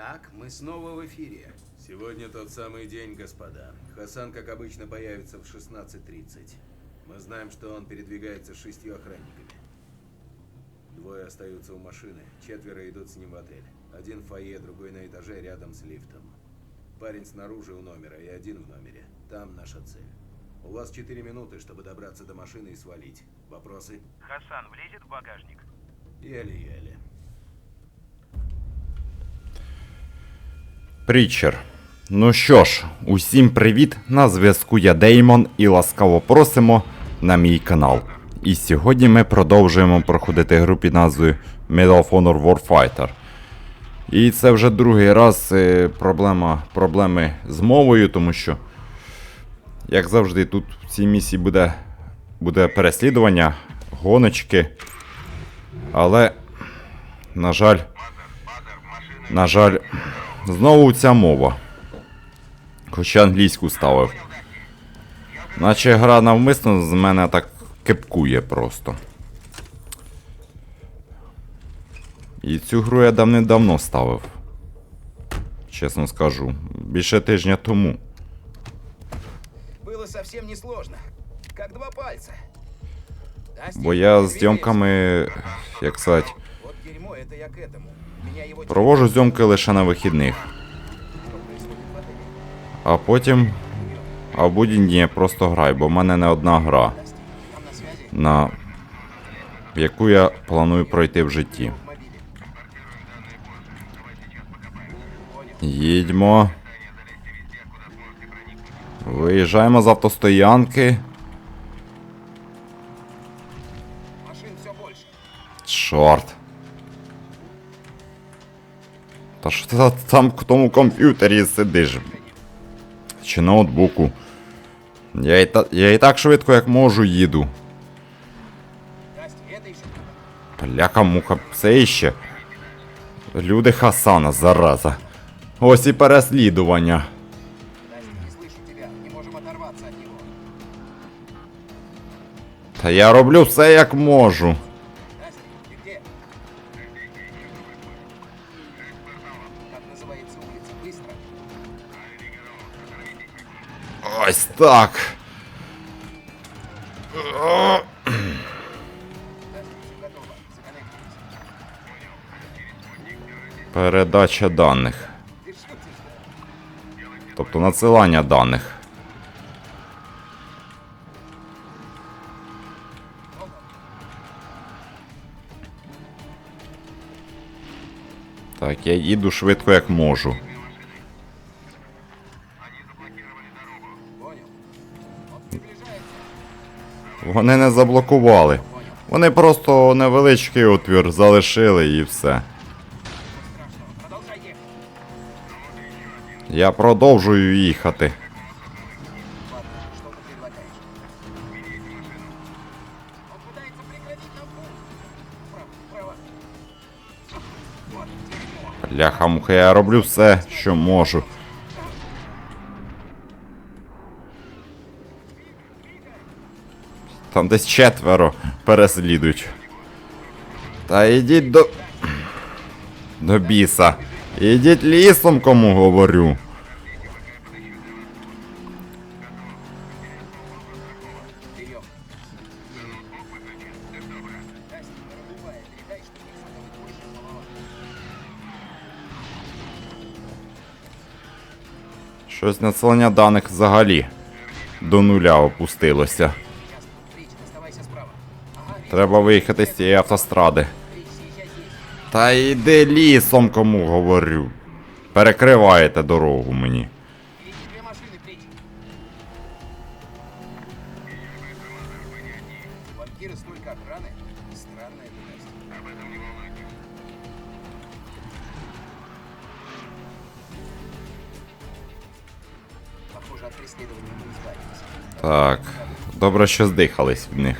Так, мы снова в эфире. Сегодня тот самый день, господа. Хасан, как обычно, появится в 16.30. Мы знаем, что он передвигается с шестью охранниками. Двое остаются у машины, четверо идут с ним в отель. Один в фойе, другой на этаже рядом с лифтом. Парень снаружи у номера и один в номере. Там наша цель. У вас четыре минуты, чтобы добраться до машины и свалить. Вопросы? Хасан влезет в багажник? Еле-еле. Прітчер. Ну що ж, усім привіт! На зв'язку я Деймон і ласкаво просимо на мій канал. І сьогодні ми продовжуємо проходити гру під назвою Medal of Honor Warfighter. І це вже другий раз е, проблема, проблеми з мовою, тому що, як завжди, тут в цій місії буде, буде переслідування, гоночки. Але, на жаль, на жаль, Знову ця мова. Хоча англійську ставив. Наче гра навмисно з мене так кепкує просто. І цю гру я давним-давно ставив. Чесно скажу. Більше тижня тому. Было совсем несложно. Как два пальца. Дастин, Бо я з двигайся. зйомками, як сказати, Вот дерьмо, это я к этому. Провожу зйомки лише на вихідних. А потім. А в будні дні я просто граю, бо в мене не одна гра, на яку я планую пройти в житті. Їдьмо. Виїжджаємо з автостоянки. Чорт. Та що ти там в тому комп'ютері сидиш? Чи ноутбуку? Я і, та, я і так швидко, як можу, їду. Пляка муха, все іще. Люди Хасана, зараза. Ось і переслідування. Та я роблю все як можу. Ось так. Передача даних. Тобто надсилання даних. Так, я їду швидко як можу. Вони не заблокували. Вони просто невеличкий отвір залишили і все. Я продовжую їхати. Ладно, что ты предлагаешь? Он пытается прекратить нам путь. Вправо, вправо. Вот дерьмо. Бляха муха, я роблю все, що можу. Там десь четверо переслідують. Та йдіть до. До біса. Ідіть лісом, кому говорю. Щось населення даних взагалі до нуля опустилося. Треба виїхати з цієї автостради. Рич, съезжай здесь. Та йди лісом, кому говорю. Перекриваєте дорогу мені. Впереди две машины, Рич. У банкира столько охраны. Странно это, Настя. Об этом не волнуйтесь. Похоже, от преследования мы избавились. Так, добре, що здихались в них.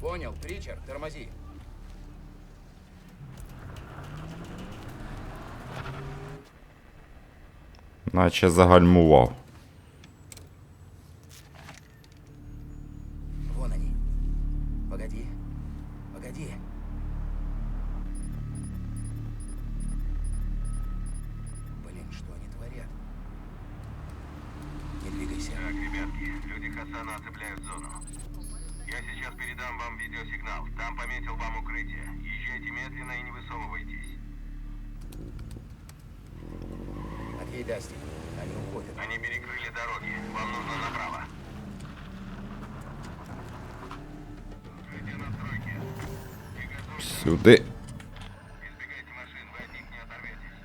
Понял, Ричард, тормози. Наче загальмував. Вон они. Погоди. Погоди. Блин, что они творят? Не двигайся. Так, ребятки, люди Хасана оцепляют зону. Я сейчас передам вам видеосигнал. Там пометил вам укрытие. Езжайте медленно и не высовывайтесь. Окей, Дасти. Они уходят. Они перекрыли дороги. Вам нужно направо. Укрытие на стройке. Приготовьтесь. Сюди. Избегайте машин, вы от них не оторветесь.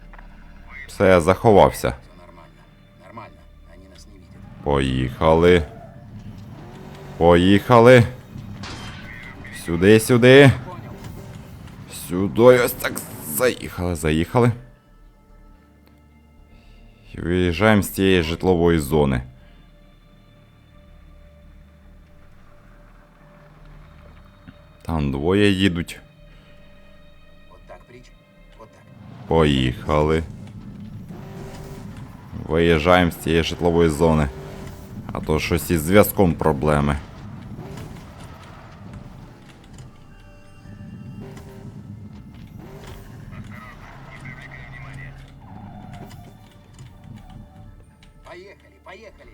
Вы Все, я заховався. Все нормально. Нормально. Они нас не видят. Поїхали. Поїхали. Сюди, сюди. Сюди ось так заїхали, заїхали. Виїжджаємо з цієї житлової зони. Там двоє їдуть. Поїхали. Виїжджаємо з цієї житлової зони. А то щось із зв'язком проблеми. Поехали, поехали.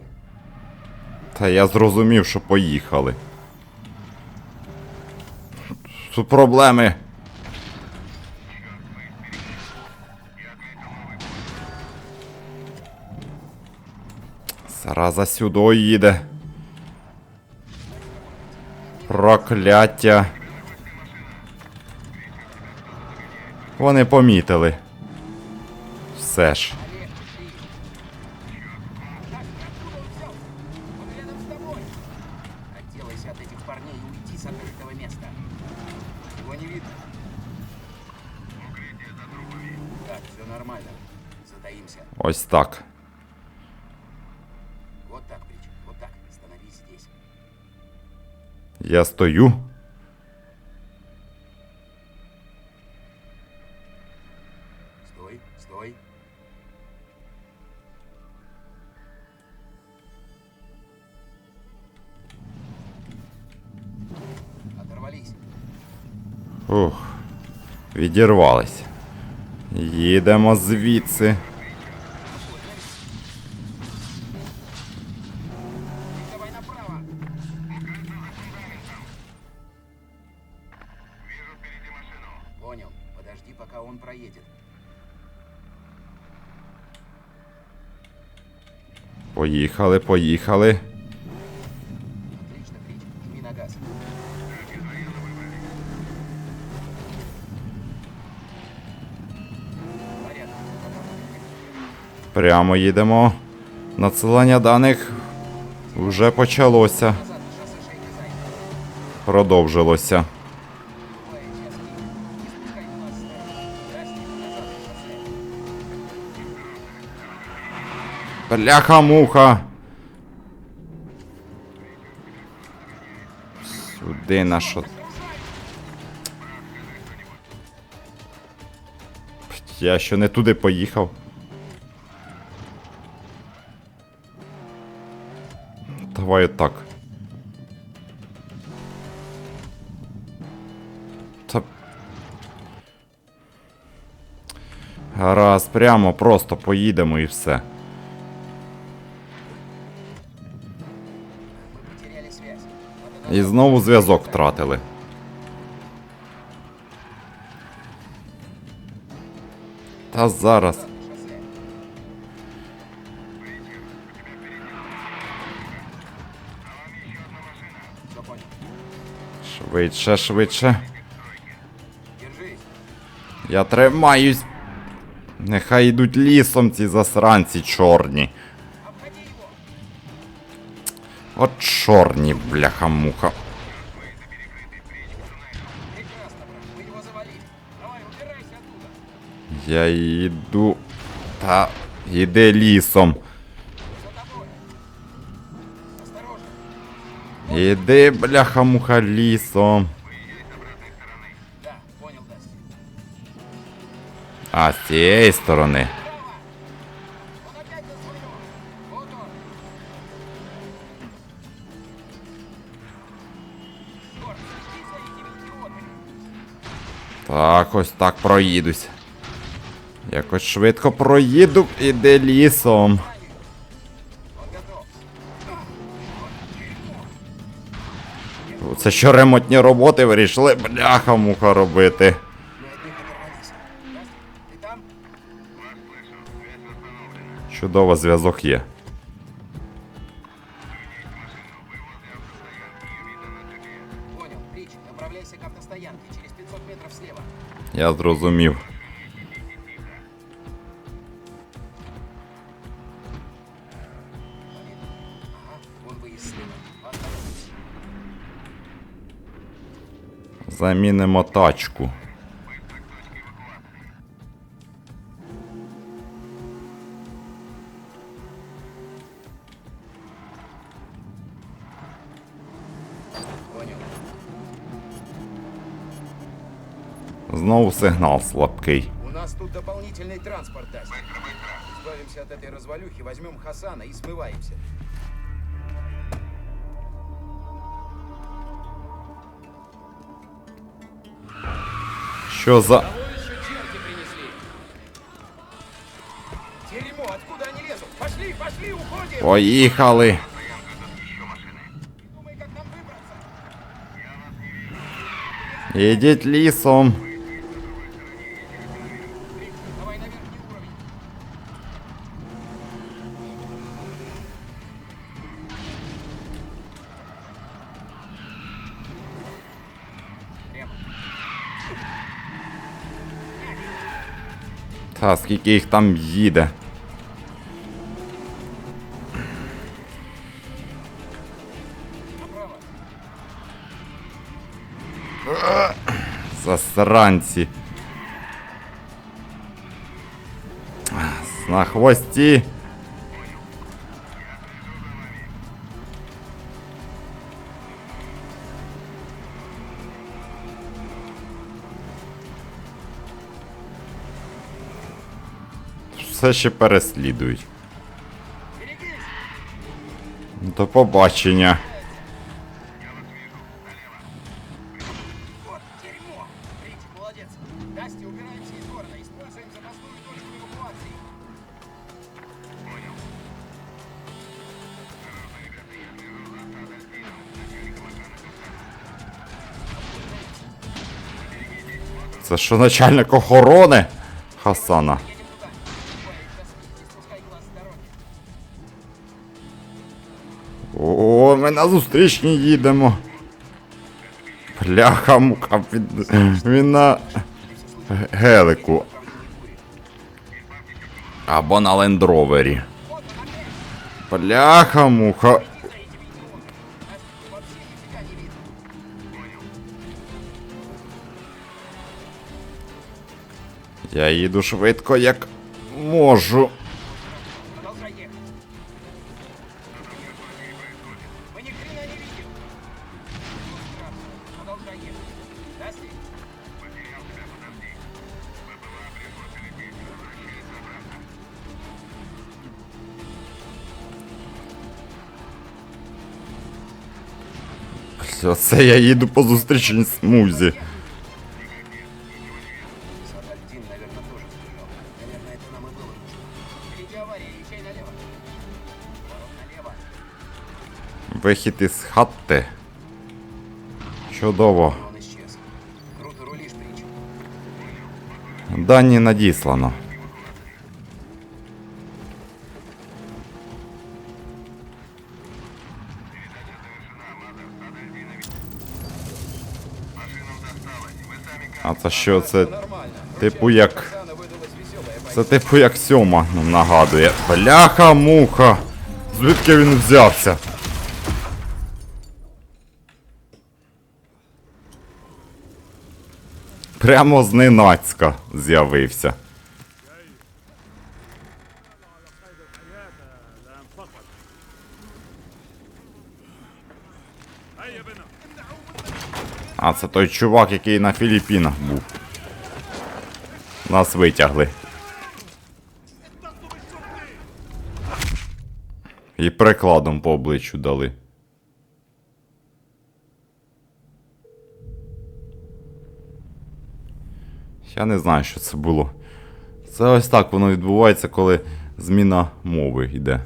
Та я зрозумів, що поїхали. Проблеми. Зараза сюди їде. Прокляття. Вони помітили. Все ж. Олег, ты. Я стою. Стой, стой. Оторвались. Ух. Відірвались. Їдемо звідси. Проедет. Поїхали, поїхали. Отлично, Прич. Жми на газ. Порядок. Прямо їдемо. Надсилання даних вже почалося. Назад, шоссе шейка зайка. Продовжилося. Бляха-муха. Сюди на що. Я що не туди поїхав. Давай так. Та... Гаразд, прямо просто поїдемо і все. І знову зв'язок втратили. Та зараз. Швидше, швидше. Я тримаюсь. Нехай йдуть лісом ці засранці чорні. Обходи его. От чорні, бляха-муха. Прекрасно, брат. Мы его завалили. Давай, убирайся оттуда. Я йду. Та йди лісом. За тобой. Осторожно. Іди, бляха-муха, лісом. Да, понял, Дасти. А з цієї сторони. Так, ось так проїдусь. Якось швидко проїду, іде лісом. Он готов. Це що ремонтні роботи вирішили бляха-муха робити. Мы от них оторвались. Настя, ты там? Вас слышу. Связь восстановлена. Чудово, зв'язок є. направляйся к автостоянке. Через 500 метров слева. Я зрозумів. Ага, вон выезд слева. Остановись. Замінимо тачку. Быстро к точке эвакуации. Понял. Знову сигнал слабкий. У нас тут дополнительный транспорт, быстро. Избавимся от этой развалюхи, возьмем Хасана и смываемся. Що за. Дерьмо, откуда они лезут? Пошли, пошли, уходим! Поїхали! Стоянка, тут Та скільки їх там їде. Засранці. На хвості. Все ще переслідують. До побачення. Це що начальник охорони Хасана? Ми на зустрічні їдемо. Бляха мука він, він на гелику. Або на лендровері. Бляха муха. Я їду швидко, як можу. Все, це я їду по зустрічній смузі. Садальдин, наверное, тоже стрелял. Наверное, это А це що? Це типу як. Це типу як сьома нам нагадує. Бляха муха. Звідки він взявся? Прямо зненацька з'явився. А це той чувак, який на Філіппінах був. Нас витягли. І прикладом по обличчю дали. Я не знаю, що це було. Це ось так воно відбувається, коли зміна мови йде.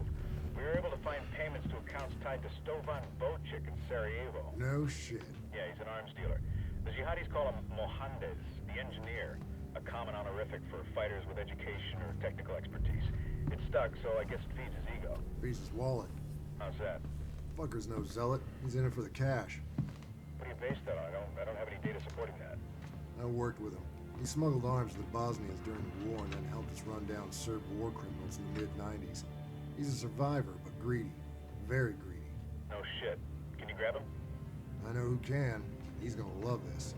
Tied to Stovan Bocic in Sarajevo. No shit. Yeah, he's an arms dealer. The jihadis call him Mohandes, the engineer, a common honorific for fighters with education or technical expertise. It stuck, so I guess it feeds his ego. Beats his wallet. How's that? Fucker's no zealot. He's in it for the cash. What do you base that on? I don't, I don't have any data supporting that. I worked with him. He smuggled arms to the Bosnians during the war and then helped us run down Serb war criminals in the mid 90s. He's a survivor, but greedy. Very greedy. No shit. Can you grab him? I know who can. He's gonna love this.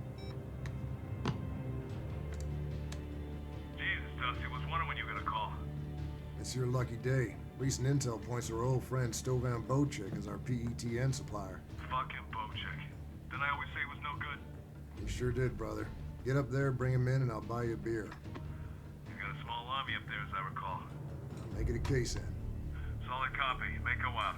Jesus, Dusty, was wondering when you were gonna call. It's your lucky day. Recent intel points to our old friend Stovan Bocic as our PETN supplier. Fucking Bocek. Then I always say it was no good. You sure did, brother. Get up there, bring him in, and I'll buy you a beer. You got a small army up there, as I recall. Make it a case then. Solid copy. Make go out.